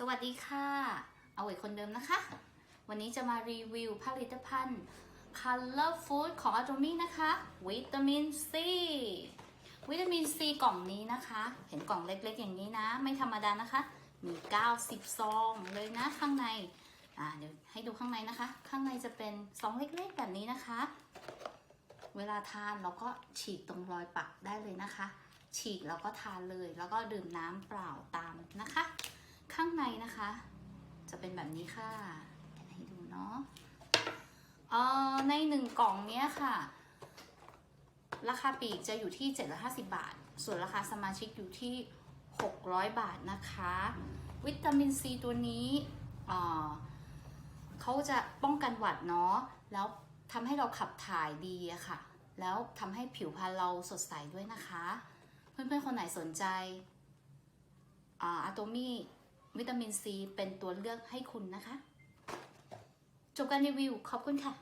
สวัสดีค่ะ เอาไว้คนเดิมนะคะ วันนี้จะมารีวิวผลิตภัณฑ์ Color Food ของ Atomy นะคะ วิตามินซีวิตามินซีกล่องนี้นะคะ เห็นกล่องเล็กๆ อย่างนี้นะ ไม่ธรรมดานะคะ มี 90 ซองเลยนะข้างใน อ่า เดี๋ยวให้ดูข้างในนะคะ ข้างในจะเป็นซองเล็กๆ แบบนี้นะคะ เวลาทานเราก็ฉีกตรงรอยปักได้เลยนะคะ ฉีกแล้วก็ทานเลย แล้วก็ดื่มน้ำเปล่าตามนะคะ ข้างในนะคะ จะเป็นแบบนี้ค่ะให้ดูเนาะอ่อในหนึ่งกล่องเนี้ยค่ะ ราคาปีกจะอยู่ที่ 750 บาท ส่วนราคาสมาชิกอยู่ที่ 600 บาทนะคะ วิตามินซีตัวนี้เขาจะป้องกันหวัดเนาะแล้วทำให้เราขับถ่ายดีอะค่ะ แล้วทำให้ผิวพรรณเราสดใสด้วยนะคะ เพื่อนๆ คนไหนสนใจอะโตมี่ วิตามินซีเป็นตัวเลือกให้คุณนะคะ จบการรีวิว ขอบคุณค่ะ